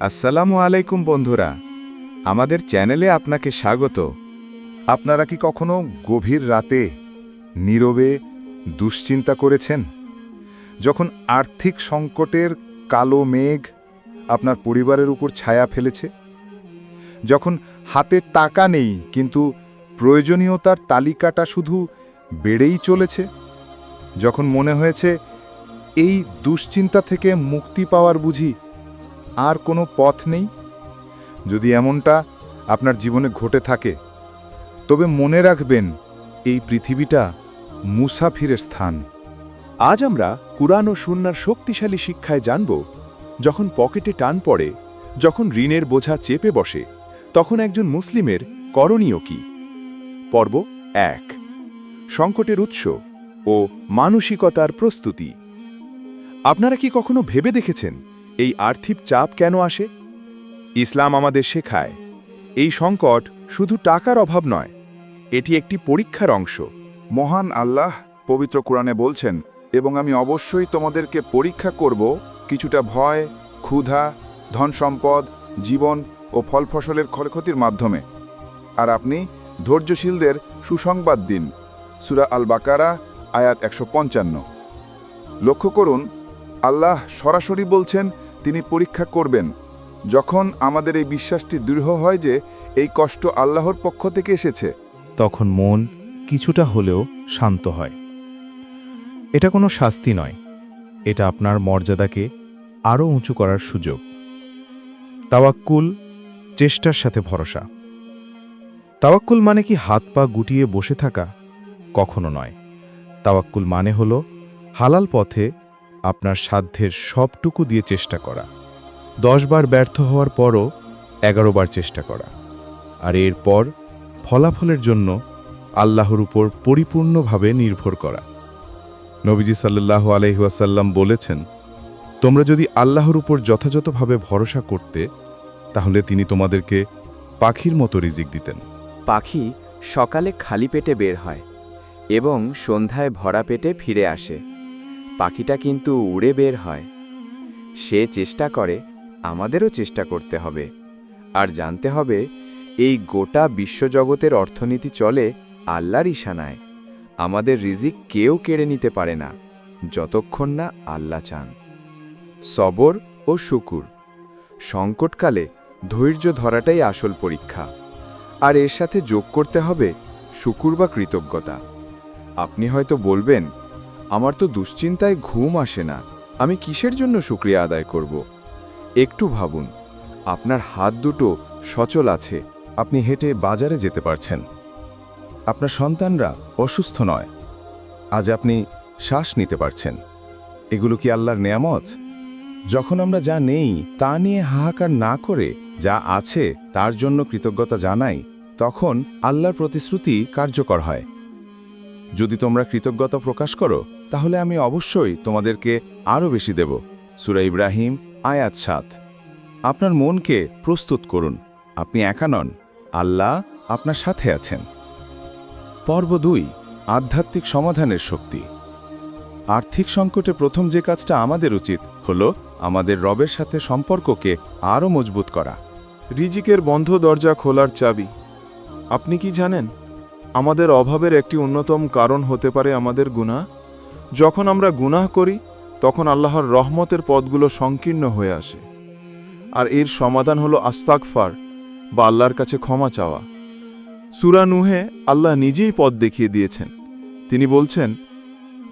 আসসালামু আলাইকুম বন্ধুরা। আমাদের চ্যানেলে আপনাকে স্বাগত। আপনারা কি কখনো গভীর রাতে, নীরবে দুশ্চিন্তা করেছেন? যখন আর্থিক সংকটের কালো মেঘ আপনার পরিবারের উপর ছায়া ফেলেছে? যখন হাতে টাকা নেই, কিন্তু প্রয়োজনীয়তার তালিকাটা শুধু বেড়েই চলেছে? যখন মনে হয়েছে, এই দুশ্চিন্তা থেকে মুক্তি পাওয়ার বুঝি আর কোনো পথ নেই? যদি এমনটা আপনার জীবনে ঘটে থাকে, তবে মনে রাখবেন, এই পৃথিবীটা মুসাফিরের স্থান। আজ আমরা কুরআন ও সুন্নার শক্তিশালী শিক্ষায় জানব, যখন পকেটে টান পড়ে, যখন ঋণের বোঝা চেপে বসে, তখন একজন মুসলিমের করণীয় কি? পর্ব এক, সংকটের উৎস ও মানসিকতার প্রস্তুতি। আপনারা কি কখনো ভেবে দেখেছেন এই আর্থিক চাপ কেন আসে? ইসলাম আমাদের শেখায়, এই সংকট শুধু টাকার অভাব নয়, এটি একটি পরীক্ষার অংশ। মহান আল্লাহ পবিত্র কোরআনে বলছেন, এবং আমি অবশ্যই তোমাদেরকে পরীক্ষা করব কিছুটা ভয়, ক্ষুধা ধন সম্পদ জীবন ও ফল ফসলের ক্ষয়ক্ষতির মাধ্যমে। আর আপনি ধৈর্যশীলদের সুসংবাদ দিন। সুরা আল বাকারা আয়াত একশো পঞ্চান্ন। লক্ষ্য করুন, আল্লাহ সরাসরি বলছেন তিনি পরীক্ষা করবেন। যখন আমাদের এই বিশ্বাসটি দৃঢ় হয় যে এই কষ্ট আল্লাহর পক্ষ থেকে এসেছে, তখন মন কিছুটা হলেও শান্ত হয়। এটা কোনো শাস্তি নয়। এটা আপনার মর্যাদাকে আরও উঁচু করার সুযোগ। তাওয়াক্কুল, চেষ্টার সাথে ভরসা। তাওয়াক্কুল মানে কি হাত পা গুটিয়ে বসে থাকা? কখনো নয়। তাওয়াক্কুল মানে হল হালাল পথে আপনার সাধ্যের সবটুকু দিয়ে চেষ্টা করা। দশবার ব্যর্থ হওয়ার পরও এগারোবার চেষ্টা করা। আর এরপর ফলাফলের জন্য আল্লাহর উপর পরিপূর্ণভাবে নির্ভর করা। নবীজি সাল্লাহ আলহিহাসাল্লাম বলেছেন, তোমরা যদি আল্লাহর উপর যথাযথভাবে ভরসা করতে, তাহলে তিনি তোমাদেরকে পাখির মতো রিজিক দিতেন। পাখি সকালে খালি পেটে বের হয় এবং সন্ধ্যায় ভরা পেটে ফিরে আসে। পাখিটা কিন্তু উড়ে বের হয়। সে চেষ্টা করে, আমাদেরও চেষ্টা করতে হবে। আর জানতে হবে, এই গোটা বিশ্বজগতের অর্থনীতি চলে আল্লাহর ইশানায় আমাদের রিজিক কেউ কেড়ে নিতে পারে না, যতক্ষণ না আল্লাহ চান। সবর ও শুকুর। সংকটকালে ধৈর্য ধরাটাই আসল পরীক্ষা। আর এর সাথে যোগ করতে হবে শুকুর বা কৃতজ্ঞতা। আপনি হয়তো বলবেন আমার তো দুশ্চিন্তায় ঘুম আসে না। আমি কিসের জন্য শুক্রিয়া আদায় করব? একটু ভাবুন, আপনার হাত দুটো সচল আছে, আপনি হেঁটে বাজারে যেতে পারছেন। আপনার সন্তানরা অসুস্থ নয়, আজ আপনি শ্বাস নিতে পারছেন। এগুলো কি আল্লাহর নেয়ামত? যখন আমরা যা নেই তা নিয়ে হাহাকার না করে যা আছে তার জন্য কৃতজ্ঞতা জানাই, তখন আল্লাহর প্রতিশ্রুতি কার্যকর হয়। যদি তোমরা কৃতজ্ঞতা প্রকাশ করো তাহলে আমি অবশ্যই তোমাদেরকে আরও বেশি দেব। সুরা ইব্রাহিম, আয়াত সাত। আপনার মনকে প্রস্তুত করুন। আপনি একা নন, আল্লাহ আপনার সাথে আছেন। পর্ব দুই, আধ্যাত্মিক সমাধানের শক্তি। আর্থিক সংকটে প্রথম যে কাজটা আমাদের উচিত হল আমাদের রবের সাথে সম্পর্ককে আরও মজবুত করা। রিজিকের বন্ধ দরজা খোলার চাবি। আপনি কি জানেন? আমাদের অভাবের একটি অন্যতম কারণ হতে পারে আমাদের গুনাহ? যখন আমরা গুনাহ করি, তখন আল্লাহর রহমতের পদগুলো সংকীর্ণ হয়ে আসে। আর এর সমাধান হলো আস্তাকফার বা আল্লাহর কাছে ক্ষমা চাওয়া। সুরা নুহে আল্লাহ নিজেই পদ দেখিয়ে দিয়েছেন। তিনি বলছেন,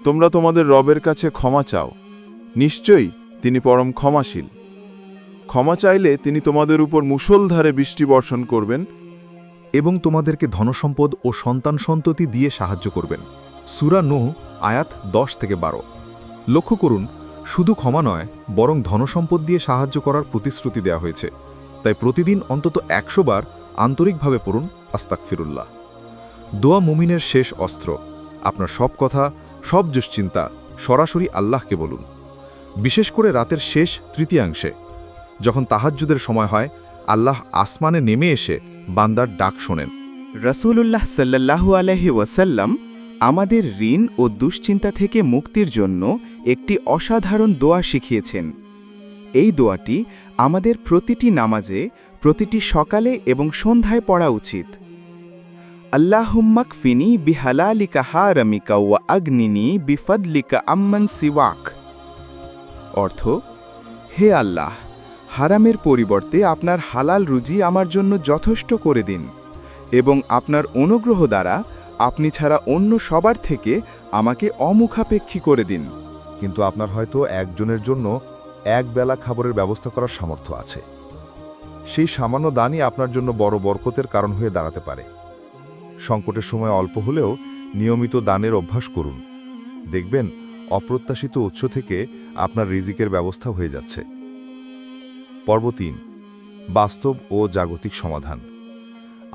তোমরা তোমাদের রবের কাছে ক্ষমা চাও। নিশ্চয়ই তিনি পরম ক্ষমাশীল। ক্ষমা চাইলে তিনি তোমাদের উপর মুষলধারে বৃষ্টি বর্ষণ করবেন এবং তোমাদেরকে ধনসম্পদ ও সন্তান সন্ততি দিয়ে সাহায্য করবেন। সুরা নো আয়াত দশ থেকে বারো। লক্ষ্য করুন, শুধু ক্ষমা নয়, বরং ধনসম্পদ দিয়ে সাহায্য করার প্রতিশ্রুতি দেওয়া হয়েছে। তাই প্রতিদিন অন্তত একশো বার আন্তরিকভাবে পড়ুন আস্তাক ফিরুল্লাহ দোয়া মুমিনের শেষ অস্ত্র। আপনার সব কথা, সব দুশ্চিন্তা সরাসরি আল্লাহকে বলুন। বিশেষ করে রাতের শেষ তৃতীয়াংশে। যখন তাহাজ্জুদের সময় হয়, আল্লাহ আসমানে নেমে এসে বান্দার ডাক শোনেন। রসুলুল্লাহ সাল্লাহু আলহি ওয়াসাল্লাম আমাদের ঋণ ও দুশ্চিন্তা থেকে মুক্তির জন্য একটি অসাধারণ দোয়া শিখিয়েছেন। এই দোয়াটি আমাদের প্রতিটি নামাজে, প্রতিটি সকালে এবং সন্ধ্যায় পড়া উচিত। আল্লাহুম্মাক ফিনি বিহালালিকা হারামিকা ওয়া আগ্নিনি বিফদলিকা আম্মান সিওয়াক। অর্থ, হে আল্লাহ, হারামের পরিবর্তে আপনার হালাল রুজি আমার জন্য যথেষ্ট করে দিন এবং আপনার অনুগ্রহ দ্বারা আপনি ছাড়া অন্য সবার থেকে আমাকে অমুখাপেক্ষী করে দিন। কিন্তু আপনার হয়তো একজনের জন্য এক বেলা খাবারের ব্যবস্থা করার সামর্থ্য আছে। সেই সামান্য দানই আপনার জন্য বড় বরকতের কারণ হয়ে দাঁড়াতে পারে। সংকটের সময় অল্প হলেও নিয়মিত দানের অভ্যাস করুন। দেখবেন, অপ্রত্যাশিত উৎস থেকে আপনার রিজিকের ব্যবস্থা হয়ে যাচ্ছে। পর্ব তিন, বাস্তব ও জাগতিক সমাধান।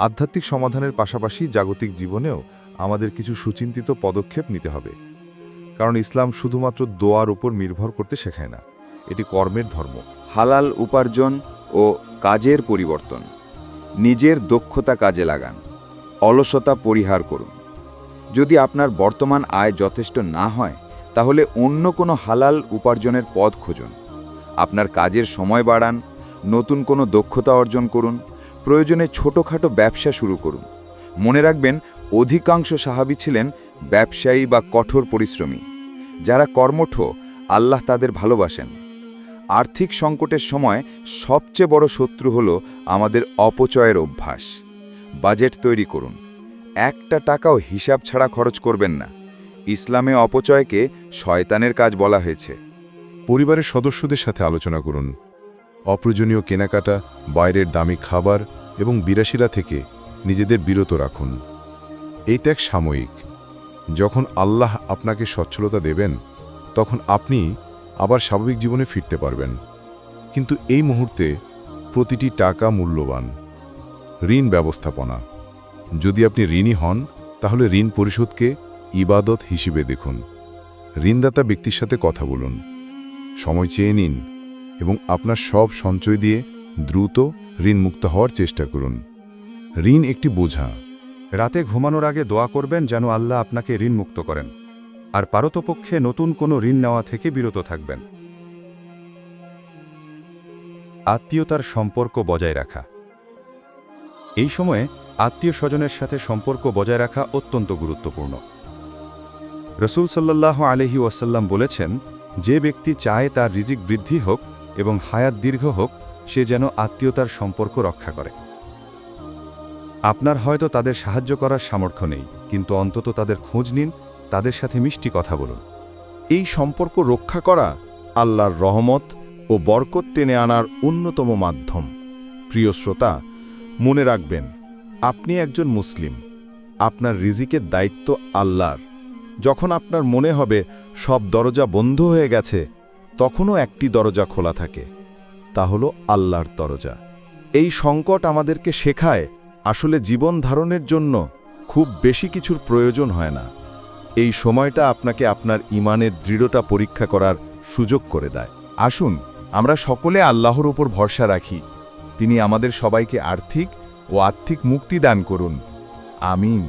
আধ্যাত্মিক সমাধানের পাশাপাশি জাগতিক জীবনেও আমাদের কিছু সুচিন্তিত পদক্ষেপ নিতে হবে। কারণ ইসলাম শুধুমাত্র দোয়ার উপর নির্ভর করতে শেখায় না, এটি কর্মের ধর্ম। হালাল উপার্জন ও কাজের পরিবর্তন। নিজের দক্ষতা কাজে লাগান, অলসতা পরিহার করুন। যদি আপনার বর্তমান আয় যথেষ্ট না হয়, তাহলে অন্য কোনো হালাল উপার্জনের পথ খুঁজুন। আপনার কাজের সময় বাড়ান, নতুন কোনো দক্ষতা অর্জন করুন। প্রয়োজনে ছোটোখাটো ব্যবসা শুরু করুন। মনে রাখবেন, অধিকাংশ সাহাবী ছিলেন ব্যবসায়ী বা কঠোর পরিশ্রমী। যারা কর্মঠ, আল্লাহ তাদের ভালোবাসেন। আর্থিক সংকটের সময় সবচেয়ে বড় শত্রু হল আমাদের অপচয়ের অভ্যাস। বাজেট তৈরি করুন। একটা টাকাও হিসাব ছাড়া খরচ করবেন না। ইসলামে অপচয়কে শয়তানের কাজ বলা হয়েছে। পরিবারের সদস্যদের সাথে আলোচনা করুন। অপ্রয়োজনীয় কেনাকাটা, বাইরের দামি খাবার এবং বিরাশিরা থেকে নিজেদের বিরত রাখুন। এই ত্যাগ সাময়িক। যখন আল্লাহ আপনাকে সচ্ছলতা দেবেন, তখন আপনি আবার স্বাভাবিক জীবনে ফিরতে পারবেন। কিন্তু এই মুহূর্তে প্রতিটি টাকা মূল্যবান। ঋণ ব্যবস্থাপনা। যদি আপনি ঋণী হন, তাহলে ঋণ পরিশোধকে ইবাদত হিসেবে দেখুন। ঋণদাতা ব্যক্তির সাথে কথা বলুন। সময় চেয়ে নিন। এবং আপনার সব সঞ্চয় দিয়ে দ্রুত ঋণমুক্ত হওয়ার চেষ্টা করুন। ঋণ একটি বোঝা। রাতে ঘুমানোর আগে দোয়া করবেন যেন আল্লাহ আপনাকে ঋণ মুক্ত করেন। আর পারতপক্ষে নতুন কোনো ঋণ নেওয়া থেকে বিরত থাকবেন। আত্মীয়তার সম্পর্ক বজায় রাখা। এই সময়ে আত্মীয় স্বজনের সাথে সম্পর্ক বজায় রাখা অত্যন্ত গুরুত্বপূর্ণ। রসুল সাল্লাহ আলহি ওয়াসাল্লাম বলেছেন, যে ব্যক্তি চায় তার রিজিক বৃদ্ধি হোক এবং হায়াত দীর্ঘ হোক, সে যেন আত্মীয়তার সম্পর্ক রক্ষা করে। আপনার হয়তো তাদের সাহায্য করার সামর্থ্য নেই, কিন্তু অন্তত তাদের খোঁজ নিন, তাদের সাথে মিষ্টি কথা বলুন। এই সম্পর্ক রক্ষা করা আল্লাহর রহমত ও বরকত টেনে আনার অন্যতম মাধ্যম। প্রিয় শ্রোতা, মনে রাখবেন, আপনি একজন মুসলিম। আপনার রিজিকের দায়িত্ব আল্লাহর। যখন আপনার মনে হবে সব দরজা বন্ধ হয়ে গেছে তখনও একটি দরজা খোলা থাকে, তা হল আল্লাহর দরজা। এই সংকট আমাদেরকে শেখায়, আসলে জীবন ধারণের জন্য খুব বেশি কিছুর প্রয়োজন হয় না। এই সময়টা আপনাকে আপনার ইমানের দৃঢ়তা পরীক্ষা করার সুযোগ করে দেয়। আসুন, আমরা সকলে আল্লাহর উপর ভরসা রাখি। তিনি আমাদের সবাইকে আর্থিক ও আর্থিক মুক্তি দান করুন। আমিন।